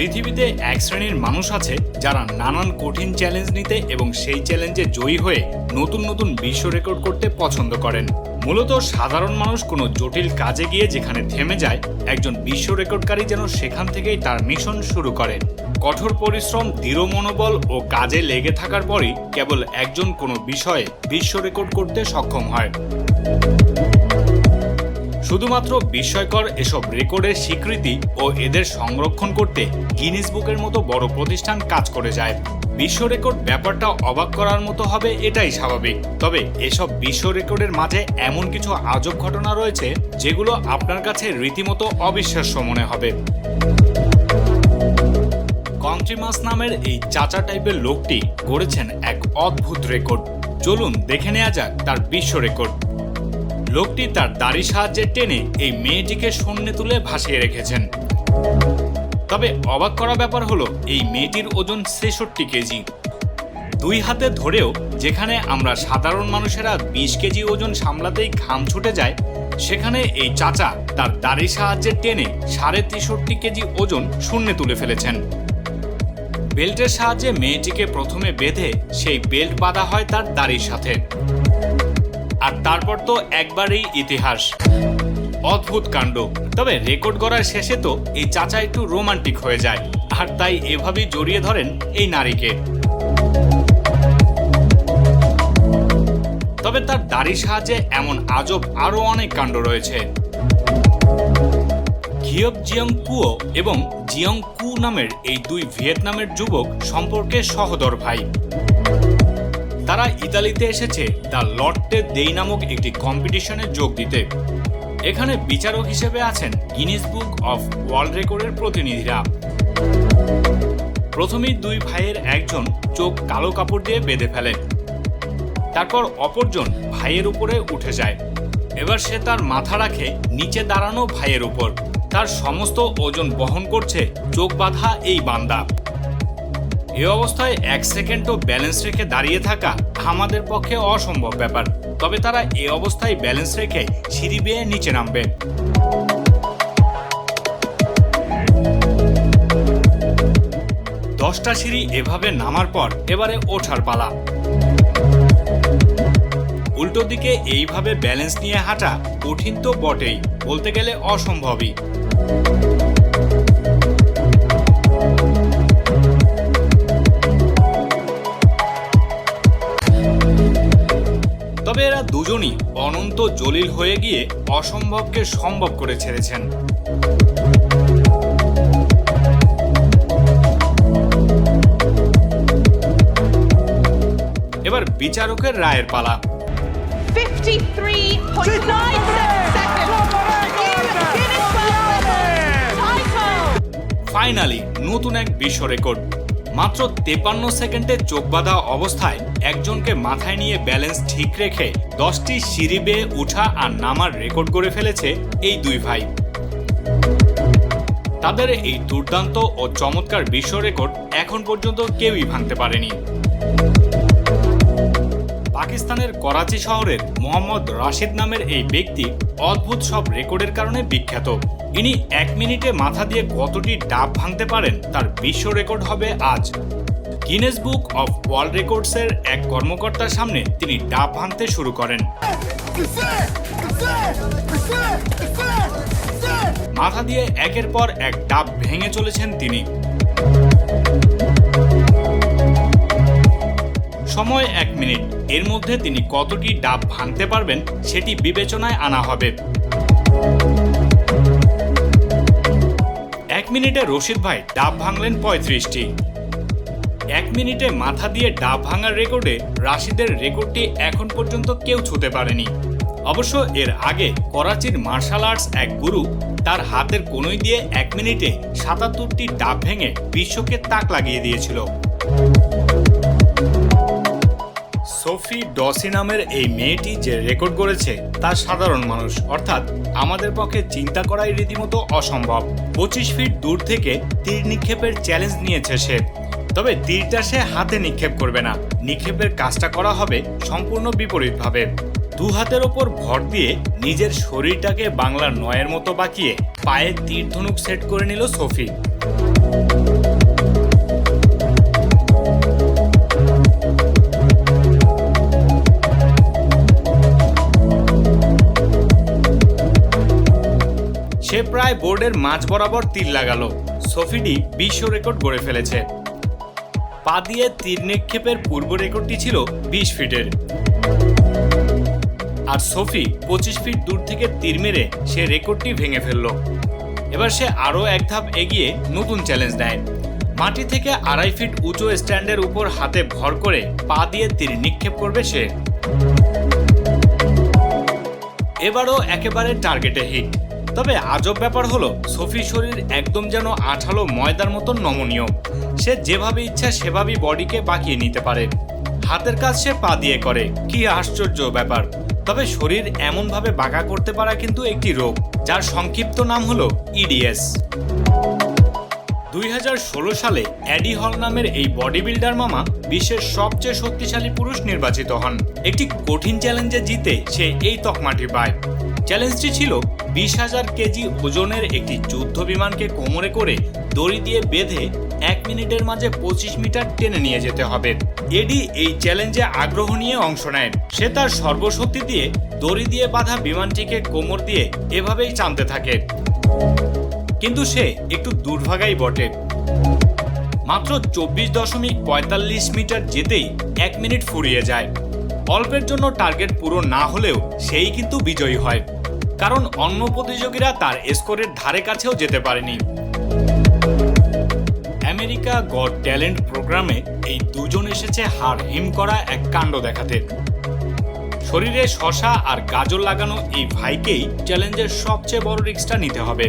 পৃথিবীতে এক শ্রেণির মানুষ আছে যারা নানান কঠিন চ্যালেঞ্জ নিতে এবং সেই চ্যালেঞ্জে জয়ী হয়ে নতুন নতুন বিশ্ব রেকর্ড করতে পছন্দ করেন। মূলত সাধারণ মানুষ কোনো জটিল কাজে গিয়ে যেখানে থেমে যায়, একজন বিশ্ব রেকর্ডকারী যেন সেখান থেকেই তার মিশন শুরু করে কঠোর পরিশ্রম, দৃঢ় মনোবল ও কাজে লেগে থাকার পরই কেবল একজন কোনো বিষয়ে বিশ্ব রেকর্ড করতে সক্ষম হয়। শুধুমাত্র বিস্ময়কর এসব রেকর্ডের স্বীকৃতি ও এদের সংরক্ষণ করতে গিনিস বুকের মতো বড় প্রতিষ্ঠান কাজ করে যায়। বিশ্ব রেকর্ড ব্যাপারটা অবাক করার মতো হবে এটাই স্বাভাবিক। তবে এসব বিশ্ব রেকর্ডের মাঝে এমন কিছু আজব ঘটনা রয়েছে যেগুলো আপনার কাছে রীতিমতো অবিশ্বাস্য মনে হবে। কন্ট্রিমাস নামের এই চাচা টাইপের লোকটি গড়েছেন এক অদ্ভুত রেকর্ড। চলুন দেখে নেওয়া যাক তার বিশ্ব রেকর্ড। লোকটি তার দাড়ি সাহায্যে টেনে এই মেয়েটিকে শূন্যে তুলে ভাসিয়ে রেখেছেন। তবে অবাক করা ব্যাপার হলো, এই মেয়েটির ওজন ছেষট্টি কেজি। দুই হাতে ধরেও যেখানে আমরা সাধারণ মানুষেরা বিশ কেজি ওজন সামলাতেই ঘাম ছুটে যায়, সেখানে এই চাচা তার দাড়ির সাহায্যে টেনে সাড়ে তেষট্টি কেজি ওজন শূন্যে তুলে ফেলেছেন। বেল্টের সাহায্যে মেয়েটিকে প্রথমে বেঁধে সেই বেল্ট বাঁধা হয় তার দাড়ির সাথে। আর তারপর তো একবারেই ইতিহাস। অদ্ভুত কাণ্ড। তবে রেকর্ড করার শেষে তো এই চাচা একটু রোমান্টিক হয়ে যায়। আর তাই এভাবেই জড়িয়ে ধরেন এই নারীকে। তবে তার দাড়ির সাহায্যে এমন আজব আরও অনেক কাণ্ড রয়েছে। ঘিয়ব জিয়ং কুও এবং জিয়ং কু নামের এই দুই ভিয়েতনামের যুবক সম্পর্কে সহদর ভাই। তারা ইতালিতে এসেছে দ্য লট্টে দেই নামক একটি কম্পিটিশনে যোগ দিতে। এখানে বিচারক হিসেবে আছেন গিনিস বুক অফ ওয়ার্ল্ড রেকর্ডের প্রতিনিধিরা। প্রথমেই দুই ভাইয়ের একজন চোখ কালো কাপড় দিয়ে বেঁধে ফেলে। তারপর অপরজন ভাইয়ের উপরে উঠে যায়। এবার সে তার মাথা রাখে নিচে দাঁড়ানো ভাইয়ের উপর। তার সমস্ত ওজন বহন করছে চোখ বাঁধা এই বান্দা। এ অবস্থায় এক সেকেন্ডও ব্যালেন্স রেখে দাঁড়িয়ে থাকা আমাদের পক্ষে অসম্ভব ব্যাপার। তবে তারা এ অবস্থায় ব্যালেন্স রেখে সিঁড়ি বেয়ে নিচে নামবে। দশটা সিঁড়ি এভাবে নামার পর এবারে ওঠার পালা। উল্টো দিকে এইভাবে ব্যালেন্স নিয়ে হাঁটা কঠিন তো বটেই, বলতে গেলে অসম্ভবই। তবে এরা দুজনই অনন্ত জলিল হয়ে গিয়ে অসম্ভবকে সম্ভব করে ছেড়েছেন এবার বিচারকের রায়ের পালা 53.97 seconds. Guinness World Records title. Finally নতুন এক বিশ্ব রেকর্ড মাত্র তেপান্ন সেকেন্ডে চোখ বাঁধা অবস্থায় একজনকে মাথায় নিয়ে ব্যালেন্স ঠিক রেখে দশটি সিঁড়ি বেয়ে উঠা আর নামার রেকর্ড করে ফেলেছে এই দুই ভাই। তাদের এই দুর্দান্ত ও চমৎকার বিশ্ব রেকর্ড এখন পর্যন্ত কেউই ভাঙতে পারেনি। পাকিস্তানের করাচি শহরের মোহাম্মদ রাশিদ নামের এই ব্যক্তি অদ্ভুত সব রেকর্ডের কারণে বিখ্যাত। ইনি এক মিনিটে মাথা দিয়ে কতটি ডাব ভাঙতে পারেন তার বিশ্ব রেকর্ড হবে আজ। গিনেস বুক অফ ওয়ার্ল্ড রেকর্ডসের এক কর্মকর্তার সামনে তিনি ডাব ভাঙতে শুরু করেন। মাথা দিয়ে একের পর এক ডাব ভেঙে চলেছেন তিনি। সময় এক মিনিট। এর মধ্যে তিনি কতটি ডাব ভাঙতে পারবেন সেটি বিবেচনায় আনা হবে। এক মিনিটে রশিদ ভাই ডাব ভাঙলেন পঁয়ত্রিশটি। এক মিনিটে মাথা দিয়ে ডাব ভাঙার রেকর্ডে রাশিদের রেকর্ডটি এখন পর্যন্ত কেউ ছুতে পারেনি। অবশ্য এর আগে করাচির মার্শাল আর্টস এক গুরু তার হাতের কোনোই দিয়ে এক মিনিটে সাতাত্তরটি ডাব ভেঙে বিশ্বকে তাক লাগিয়ে দিয়েছিল। সোফি ডসি নামের এই মেয়েটি যে রেকর্ড করেছে, তা সাধারণ মানুষ। অর্থাৎ আমাদের পক্ষে চিন্তা করাই রীতিমতো অসম্ভব। পঁচিশ ফিট দূর থেকে তীর নিক্ষেপের চ্যালেঞ্জ নিয়েছে সে। তবে তীরটা সে হাতে নিক্ষেপ করবে না। নিক্ষেপের কাজটা করা হবে সম্পূর্ণ বিপরীতভাবে। দু হাতের ওপর ভর দিয়ে নিজের শরীরটাকে বাংলার নয়ের মতো বাঁকিয়ে পায়ের তীর ধনুক সেট করে নিল সোফি। বোর্ডের মাঝ বরাবর তীর লাগালো। সোফিডি বিশ্ব রেকর্ড গড়ে ফেলেছে। পা দিয়ে তীর নিক্ষেপের পূর্ব রেকর্ডটি ছিল বিশ ফিটের। আর সোফি পঁচিশ ফিট দূর থেকে তীর মেরে সে রেকর্ডটি ভেঙে ফেলল। এবার সে আরও এক ধাপ এগিয়ে নতুন চ্যালেঞ্জ নেয় মাটি থেকে আড়াই ফিট উঁচু স্ট্যান্ডের উপর হাতে ভর করে পা দিয়ে তীর নিক্ষেপ করবে সে। এবারও একেবারে টার্গেটে হিট। তবে আজব ব্যাপার হলো সোফি শরীর একদম যেন আঠালো ময়দার মতন নমনীয়। সে যেভাবে ইচ্ছা সেভাবেই বডিকে বাঁকিয়ে নিতে পারে। হাতের কাজ সে পা দিয়ে করে, কি আশ্চর্য ব্যাপার। তবে শরীর এমনভাবে বাঁকা করতে পারা কিন্তু একটি রোগ, যার সংক্ষিপ্ত নাম হলো E ইডিএস দুই হাজার ষোলো সালে অ্যাডি হল নামের এই বডি বিল্ডার মামা বিশ্বের সবচেয়ে শক্তিশালী পুরুষ নির্বাচিত হন। একটি কঠিন চ্যালেঞ্জে জিতে সে এই তকমাটি পায়। চ্যালেঞ্জটি ছিল বিশ হাজার কেজি ওজনের একটি যুদ্ধ বিমানকে কোমরে করে দড়ি দিয়ে বেঁধে এক মিনিটের মাঝে পঁচিশ মিটার টেনে নিয়ে যেতে হবে। এডি এই চ্যালেঞ্জে আগ্রহ নিয়ে অংশ নেয় সে তার সর্বশক্তি দিয়ে দড়ি দিয়ে বাঁধা বিমানটিকে কোমর দিয়ে এভাবেই টানতে থাকে। কিন্তু সে একটু দুর্ভাগাই বটে। মাত্র চব্বিশ দশমিক পঁয়তাল্লিশ মিটার যেতেই এক মিনিট ফুরিয়ে যায়। অল্পের জন্য টার্গেট পুরো না হলেও সেই কিন্তু বিজয়ী হয়। কারণ অন্য প্রতিযোগীরা তার স্কোরের ধারে কাছেও যেতে পারেনি। আমেরিকা গড ট্যালেন্ট প্রোগ্রামে এই দুজন এসেছে হার হিম করা এক কাণ্ড দেখাতে। শরীরে শশা আর গাজর লাগানো এই ভাইকেই চ্যালেঞ্জের সবচেয়ে বড় রিক্সটা নিতে হবে।